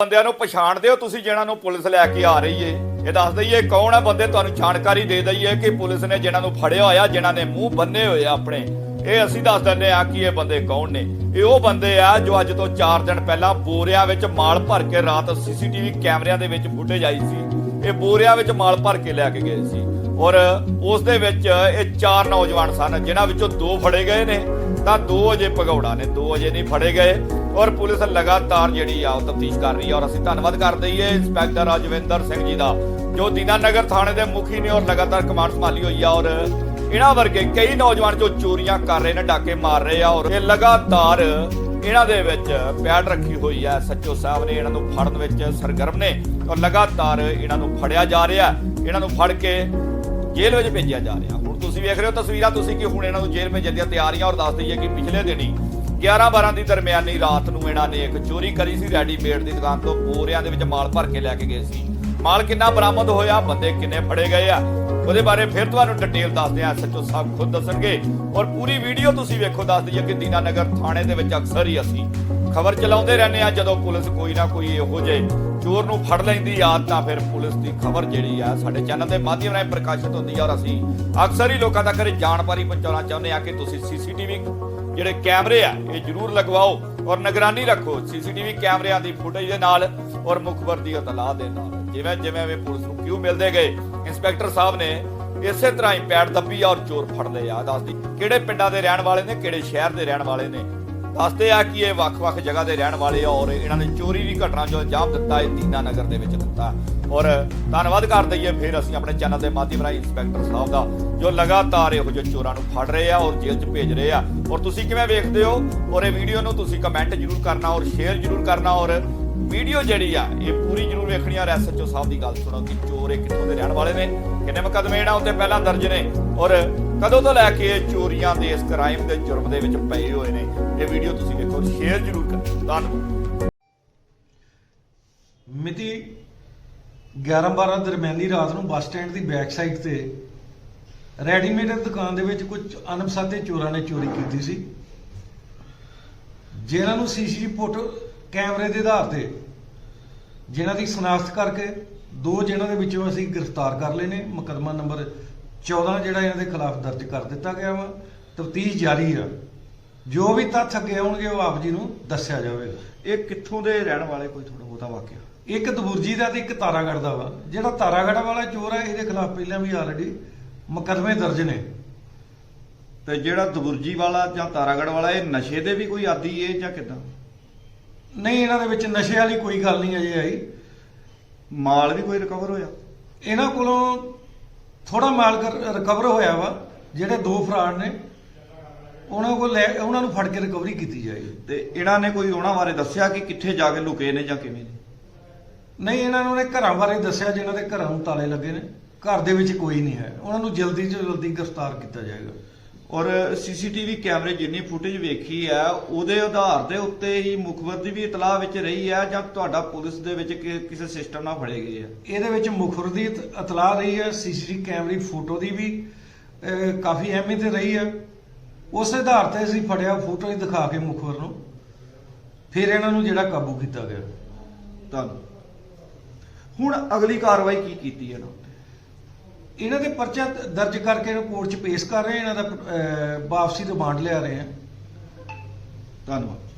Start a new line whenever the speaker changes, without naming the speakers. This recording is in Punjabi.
ਬੰਦਿਆਂ ਨੂੰ ਪਛਾਣਦੇ ਹੋ ਤੁਸੀਂ ਜਿਹਨਾਂ ਨੂੰ ਪੁਲਿਸ ਲੈ ਕੇ ਆ ਰਹੀ ਏ। ਇਹ ਦੱਸ ਦਈਏ, ਕੌਣ ਆ ਬੰਦੇ? ਤੁਹਾਨੂੰ ਜਾਣਕਾਰੀ ਦੇ ਦਈਏ ਕਿ ਪੁਲਿਸ ਨੇ ਜਿਹਨਾਂ ਨੂੰ ਫੜਿਆ ਹੋਇਆ, ਜਿਨ੍ਹਾਂ ਨੇ ਮੂੰਹ ਬੰਨੇ ਹੋਏ ਆ ਆਪਣੇ। ਇਹ ਅਸੀਂ ਦੱਸ ਦਿੰਦੇ ਆ ਕਿ ਇਹ ਬੰਦੇ ਕੌਣ ਨੇ। ਇਹ ਉਹ ਬੰਦੇ ਆ ਜੋ ਅੱਜ ਤੋਂ 4 ਦਿਨ ਪਹਿਲਾਂ ਬੋਰਿਆਂ ਵਿੱਚ ਮਾਲ ਭਰ ਕੇ ਰਾਤ ਸੀਸੀਟੀਵੀ ਕੈਮਰਿਆਂ ਦੇ ਵਿੱਚ ਫੁਟੇਜ ਆਈ ਸੀ। ਇਹ ਬੋਰਿਆਂ ਵਿੱਚ ਮਾਲ ਭਰ ਕੇ ਲੈ ਕੇ ਗਏ ਸੀ। ਔਰ ਉਸ ਦੇ ਵਿੱਚ ਇਹ ਚਾਰ ਨੌਜਵਾਨ ਸਨ, ਜਿਨ੍ਹਾਂ ਵਿੱਚੋਂ ਦੋ ਫੜੇ ਗਏ ਨੇ। ਤਾਂ ਦੋ ਅਜੇ ਭਗੌੜਾ ਨੇ, ਦੋ ਅਜੇ ਨਹੀਂ ਫੜੇ ਗਏ। ਔਰ ਪੁਲਿਸ ਲਗਾਤਾਰ ਜਿਹੜੀ ਆ ਉਹ ਤਫਤੀਸ਼ ਕਰ ਰਹੀ ਹੈ ਔਰ ਅਸੀਂ ਧੰਨਵਾਦ ਕਰਦੇ ਹਾਂ ਇੰਸਪੈਕਟਰ ਰਾਜਵਿੰਦਰ ਸਿੰਘ ਜੀ ਦਾ, ਜੋ ਦੀਨਾਨਗਰ ਥਾਣੇ ਦੇ ਮੁਖੀ ਨੇ ਔਰ ਲਗਾਤਾਰ ਕਮਾਂਡ ਸੰਭਾਲੀ ਹੋਈ ਆ ਔਰ ਇਹਨਾਂ ਵਰਗੇ ਕਈ ਨੌਜਵਾਨ ਜੋ ਚੋਰੀਆਂ ਕਰ ਰਹੇ ਨੇ, ਡਾਕੇ ਮਾਰ ਰਹੇ ਆ ਔਰ ਇਹ ਲਗਾਤਾਰ ਇਹਨਾਂ ਦੇ ਵਿੱਚ ਪਿਆੜ ਰੱਖੀ ਹੋਈ ਹੈ ਸੱਚੋ ਸਾਹਿਬ ਨੇ ਇਹਨਾਂ ਨੂੰ ਫੜਨ ਵਿੱਚ ਸਰਗਰਮ ਨੇ ਔਰ ਲਗਾਤਾਰ ਇਹਨਾਂ ਨੂੰ ਫੜਿਆ ਜਾ ਰਿਹਾ। ਇਹਨਾਂ ਨੂੰ ਫੜ ਕੇ ਜੇਲ੍ਹ ਵਿੱਚ ਭੇਜਿਆ ਜਾ ਰਿਹਾ। ਹੁਣ ਤੁਸੀਂ ਵੇਖ ਰਹੇ ਹੋ ਤਸਵੀਰਾਂ, ਤੁਸੀਂ ਕਿ ਹੁਣ ਇਹਨਾਂ ਨੂੰ ਜੇਲ੍ਹ ਭੇਜਣ ਦੀਆਂ ਤਿਆਰੀਆਂ ਔਰ ਦੱਸ ਦਈਏ ਕਿ ਪਿਛਲੇ ਦਿਨੀ 11-12 ਦੀ ਦਰਮਿਆਨੀ ਰਾਤ ਨੂੰ ਇਹਨਾਂ ਨੇ ਇੱਕ ਚੋਰੀ ਕਰੀ ਸੀ, ਰੈਡੀਮੇਡ ਦੀ ਦੁਕਾਨ ਤੋਂ ਬੋਰਿਆਂ ਦੇ ਵਿੱਚ ਮਾਲ ਭਰ ਕੇ ਲੈ ਕੇ ਗਏ ਸੀ। ਮਾਲ ਕਿੰਨਾ ਬਰਾਮਦ ਹੋਇਆ, ਬੰਦੇ ਕਿੰਨੇ ਫੜੇ ਗਏ ਆ, ਉਹਦੇ ਬਾਰੇ ਫਿਰ ਤੁਹਾਨੂੰ ਡਿਟੇਲ ਦੱਸਦੇ ਆ ਸੱਚੋ ਸਾਹਿਬ ਖੁਦ ਦੱਸਣਗੇ। ਔਰ ਪੂਰੀ ਵੀਡੀਓ ਤੁਸੀਂ ਵੇਖੋ, ਦੱਸ ਦਈਏ ਕਿ ਦੀਨਾਨਗਰ ਥਾਣੇ ਦੇ ਵਿੱਚ ਅਕਸਰ ਹੀ ਅਸੀਂ ਖਬਰ ਚਲਾਉਂਦੇ ਰਹਿੰਦੇ ਆ, ਜਦੋਂ ਪੁਲਿਸ ਕੋਈ ਨਾ ਕੋਈ ਇਹੋ ਜਿਹੇ ਚੋਰ ਨੂੰ ਫੜ ਲੈਂਦੀ ਆ, ਤਾਂ ਫਿਰ ਪੁਲਿਸ ਦੀ ਖਬਰ ਜਿਹੜੀ ਆ ਸਾਡੇ ਚੈਨਲ ਦੇ ਮਾਧਿਅਮ ਰਾਹੀਂ ਪ੍ਰਕਾਸ਼ਿਤ ਹੁੰਦੀ ਆ। ਔਰ ਅਸੀਂ ਅਕਸਰ ਹੀ ਲੋਕਾਂ ਤੱਕ ਇਹ ਜਾਣਕਾਰੀ ਪਹੁੰਚਾਉਣਾ ਚਾਹੁੰਦੇ ਆ ਕਿ ਤੁਸੀਂ ਸੀਸੀਟੀਵੀ ਜਿਹੜੇ ਕੈਮਰੇ ਆ, ਇਹ ਜ਼ਰੂਰ ਲਗਵਾਓ ਔਰ ਨਿਗਰਾਨੀ ਰੱਖੋ। ਸੀਸੀਟੀਵੀ ਕੈਮਰਿਆਂ ਦੀ ਫੁਟੇਜ ਦੇ ਨਾਲ ਔਰ ਮੁਖਬਰ ਦੀ ਇਤਲਾਹ ਦੇ ਨਾਲ। ਜਿਵੇਂ ਜਿਵੇਂ ਵੀ ਪੁਲਿਸ ਨੂੰ ਕਿਉਂ ਮਿਲਦੇ ਗਏ, ਇੰਸਪੈਕਟਰ ਸਾਹਿਬ ਨੇ ਇਸੇ ਤਰ੍ਹਾਂ ਹੀ ਪੈੜ ਦੱਬੀ ਆ ਔਰ ਚੋਰ ਫੜਦੇ ਆ। ਦੱਸਦੀ ਕਿਹੜੇ ਪਿੰਡਾਂ ਦੇ ਰਹਿਣ ਵਾਲੇ ਨੇ, ਕਿਹੜੇ ਸ਼ਹਿਰ ਦੇ ਰਹਿਣ ਵਾਲੇ ਨੇ ਦੱਸਦੇ ਆ ਕਿ ਇਹ ਵੱਖ-ਵੱਖ ਜਗ੍ਹਾ ਦੇ ਰਹਿਣ ਵਾਲੇ ਆ ਔਰ ਇਹਨਾਂ ਨੇ ਚੋਰੀ ਦੀ ਘਟਨਾ ਜੋ ਅੰਜਾਮ ਦਿੱਤਾ ਇਹ ਦੀਨਾ ਨਗਰ ਦੇ ਵਿੱਚ ਦਿੱਤਾ। ਔਰ ਧੰਨਵਾਦ ਕਰ ਦਈਏ ਫਿਰ ਅਸੀਂ ਆਪਣੇ ਚੈਨਲ ਦੇ ਮਾਧਿਅਮ ਰਾਹੀਂ ਇੰਸਪੈਕਟਰ ਸਾਹਿਬ ਦਾ, ਜੋ ਲਗਾਤਾਰ ਇਹੋ ਜਿਹੇ ਚੋਰਾਂ ਨੂੰ ਫੜ ਰਹੇ ਆ ਔਰ ਜੇਲ੍ਹ 'ਚ ਭੇਜ ਰਹੇ ਆ। ਔਰ ਤੁਸੀਂ ਕਿਵੇਂ ਵੇਖਦੇ ਹੋ? ਔਰ ਇਹ ਵੀਡੀਓ ਨੂੰ ਤੁਸੀਂ ਕਮੈਂਟ ਜ਼ਰੂਰ ਕਰਨਾ ਔਰ ਸ਼ੇਅਰ ਜ਼ਰੂਰ ਕਰਨਾ ਔਰ ਵੀਡੀਓ ਜਿਹੜੀ ਆ, ਇਹ ਪੂਰੀ ਜ਼ਰੂਰ ਵੇਖਣੀ ਆ ਐਸਐਚਓ ਸਾਹਿਬ ਦੀ ਗੱਲ ਸੁਣੋ ਕਿ ਚੋਰ ਇਹ ਕਿੱਥੋਂ ਦੇ ਰਹਿਣ ਵਾਲੇ ਨੇ, ਕਿੰਨੇ ਮੁਕੱਦਮੇ ਇਹਨਾਂ ਉੱਤੇ ਪਹਿਲਾਂ ਦਰਜ ਨੇ ਔਰ ਕਦੋਂ ਤੋਂ ਲੈ ਕੇ ਚੋਰੀਆਂ ਦੇ ਇਸ ਕ੍ਰਾਈਮ ਦੇ ਜੁਰਮ ਦੇ ਵਿੱਚ ਪਏ ਹੋਏ ਨੇ, ਇਹ ਵੀਡੀਓ ਤੁਸੀਂ ਵੇਖੋ ਸ਼ੇਅਰ ਜ਼ਰੂਰ ਕਰੋ ਧੰਨਵਾਦ।
ਮਿਤੀ 11-12 ਦਰਮਿਆਨੀ ਰਾਤ ਨੂੰ ਬੱਸ ਸਟੈਂਡ ਦੀ ਬੈਕ ਸਾਈਡ ਤੇ ਰੈਡੀਮੇਡ ਦੁਕਾਨ ਦੇ ਵਿੱਚ ਕੁਝ ਅਣਪਛਾਤੇ ਚੋਰਾਂ ਨੇ ਚੋਰੀ ਕੀਤੀ ਸੀ। ਜਿਹਨਾਂ ਨੂੰ ਸੀਸੀਟੀਵੀ ਫੋਟੋ ਕੈਮਰੇ ਦੇ ਆਧਾਰ ਤੇ। ਜਿਨ੍ਹਾਂ ਦੀ ਸ਼ਨਾਖਤ ਕਰਕੇ ਦੋ ਜਿਨ੍ਹਾਂ ਦੇ ਵਿੱਚੋਂ ਅਸੀਂ ਗ੍ਰਿਫਤਾਰ ਕਰ ਲਏ ਨੇ। ਮੁਕੱਦਮਾ ਨੰਬਰ 14 ਜਿਹੜਾ ਇਹਨਾਂ ਦੇ ਖਿਲਾਫ ਦਰਜ ਕਰ ਦਿੱਤਾ ਗਿਆ ਵਾ। ਤਫਤੀਸ਼ ਜਾਰੀ ਆ। ਜੋ ਵੀ ਤੱਥ ਅੱਗੇ ਆਉਣਗੇ ਉਹ ਆਪ ਜੀ ਨੂੰ ਦੱਸਿਆ ਜਾਵੇਗਾ।
ਇਹ ਕਿੱਥੋਂ ਦੇ ਰਹਿਣ ਵਾਲੇ? ਕੋਈ ਥੋੜਾ ਬਹੁਤਾ ਵਾਕਿਆ।
ਇੱਕ ਦਬੁਰਜੀ ਦਾ ਤੇ ਇੱਕ ਤਾਰਾਗੜ ਦਾ ਵਾ। ਜਿਹੜਾ ਤਾਰਾਗੜ ਵਾਲਾ ਚੋਰ ਹੈ ਇਹਦੇ ਖਿਲਾਫ ਪਹਿਲਾਂ ਵੀ ਆਲਰੇਡੀ ਮੁਕੱਦਮੇ ਦਰਜ ਨੇ।
ਤੇ ਜਿਹੜਾ ਦਬੁਰਜੀ ਵਾਲਾ ਜਾਂ ਤਾਰਾਗੜ ਵਾਲਾ ਇਹ ਨਸ਼ੇ ਦੇ ਵੀ ਕੋਈ ਆਦੀ ਏ ਜਾਂ ਕਿਦਾਂ?
ਨਹੀਂ ਇਹਨਾਂ ਦੇ ਵਿੱਚ ਨਸ਼ੇ ਵਾਲੀ ਕੋਈ ਗੱਲ ਨਹੀਂ ਅਜੇ ਆਈ।
ਮਾਲ ਵੀ ਕੋਈ ਰਿਕਵਰ ਹੋਇਆ।
ਇਹਨਾਂ ਕੋਲੋਂ ਥੋੜਾ ਮਾਲ ਰਿਕਵਰ ਹੋਇਆ ਵਾ ਜਿਹੜੇ ਦੋ ਫਰਾਡ ਨੇ ਉਹਨਾਂ ਕੋਲ ਉਹਨਾਂ ਨੂੰ ਫੜ ਕੇ ਰਿਕਵਰੀ ਕੀਤੀ ਜਾਏਗੀ
ਤੇ ਇਹਨਾਂ ਨੇ ਕੋਈ ਉਹਨਾਂ ਬਾਰੇ ਦੱਸਿਆ ਕਿ ਕਿੱਥੇ ਜਾ ਕੇ ਲੁਕੇ ਨੇ ਜਾਂ ਕਿਵੇਂ ਨੇ?
ਨਹੀਂ ਇਹਨਾਂ ਨੂੰ ਨੇ ਘਰਾਂ ਬਾਰੇ ਦੱਸਿਆ ਜਿਨ੍ਹਾਂ ਦੇ ਘਰਾਂ ਨੂੰ ਤਾਲੇ ਲੱਗੇ ਨੇ। ਘਰ ਦੇ ਵਿੱਚ ਕੋਈ ਨਹੀਂ ਹੈ। ਉਹਨਾਂ ਨੂੰ ਜਲਦੀ ਤੋਂ ਜਲਦੀ ਗ੍ਰਿਫਤਾਰ ਕੀਤਾ ਜਾਏਗਾ।
ਔਰ ਸੀਸੀਟੀਵੀ ਕੈਮਰੇ ਜਿੰਨੀ ਫੁਟੇਜ ਵੇਖੀ ਆ ਉਹਦੇ ਆਧਾਰ ਦੇ ਉੱਤੇ ਹੀ ਮੁਖਬਰ ਦੀ ਵੀ ਇਤਲਾਹ ਵਿੱਚ ਰਹੀ ਆ ਜਾਂ ਤੁਹਾਡਾ ਪੁਲਿਸ ਦੇ ਵਿੱਚ ਕਿਸੇ ਸਿਸਟਮ ਨਾਲ ਫੜੇ ਗਏ ਆ?
ਇਹਦੇ ਵਿੱਚ ਮੁਖਰ ਦੀ ਇਤ- ਇਤਲਾਹ ਰਹੀ ਹੈ ਸੀਸੀਟੀਵੀ ਕੈਮਰੇ ਫੋਟੋ ਦੀ ਵੀ ਕਾਫੀ ਅਹਿਮੀਅਤ ਰਹੀ ਹੈ ਉਸ ਆਧਾਰ ਤੇ ਅਸੀਂ ਫੜਿਆ ਫੋਟੋ ਹੀ ਦਿਖਾ ਕੇ ਮੁਖਬਰ ਨੂੰ। ਫਿਰ ਇਹਨਾਂ ਨੂੰ ਜਿਹੜਾ ਕਾਬੂ ਕੀਤਾ ਗਿਆ।
ਤੁਹਾਨੂੰ ਹੁਣ ਅਗਲੀ ਕਾਰਵਾਈ ਕੀ ਕੀਤੀ ਇਹਨਾਂ ਉੱਤੇ?
ਇਹਨਾਂ ਦੇ ਪਰਚਾ ਦਰਜ ਕਰਕੇ ਇਹਨੂੰ ਕੋਰਟ 'ਚ ਪੇਸ਼ ਕਰ ਰਹੇ ਇਹਨਾਂ ਦਾ ਅਹ, ਵਾਪਸੀ ਰਿਮਾਂਡ ਲਿਆ ਰਹੇ ਹਾਂ।
ਧੰਨਵਾਦ।